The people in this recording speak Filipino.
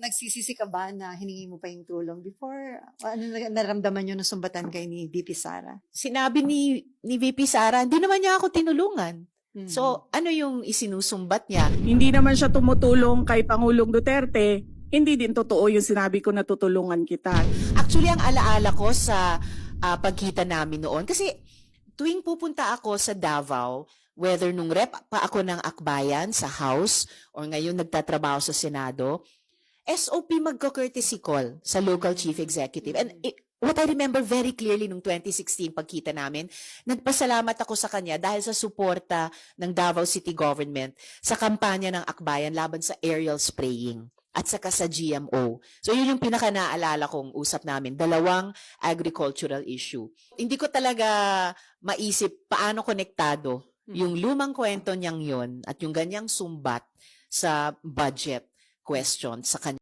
nagsisisi ka ba na hiningi mo pa yung tulong before? Ano na- naramdaman nyo nung sumbatan kay ni VP Sara? Sinabi ni, ni VP Sara, hindi naman niya ako tinulungan. Mhm. So, ano yung isinusumbat niya? Hindi naman siya tumutulong kay Pangulong Duterte. Hindi din totoo yung sinabi ko na tutulungan kita. Actually, ang alaala ko sa ah, pagkita namin noon, kasi tuwing pupunta ako sa Davao, whether nung rep pa ako ng Akbayan sa House or ngayon nagtatrabaho sa Senado, SOP magko-courtesy call sa local chief executive. And it- what I remember very clearly nung 2016 pagkita namin, nagpasalamat ako sa kanya dahil sa suporta ng Davao City Government sa kampanya ng Akbayan laban sa aerial spraying at saka sa GMO. So yun yung pinaka naalala kong usap namin, dalawang agricultural issue. Hindi ko talaga maisip paano konektado yung lumang kwento niyang yun at yung ganyang sumbat sa budget question sa kanya.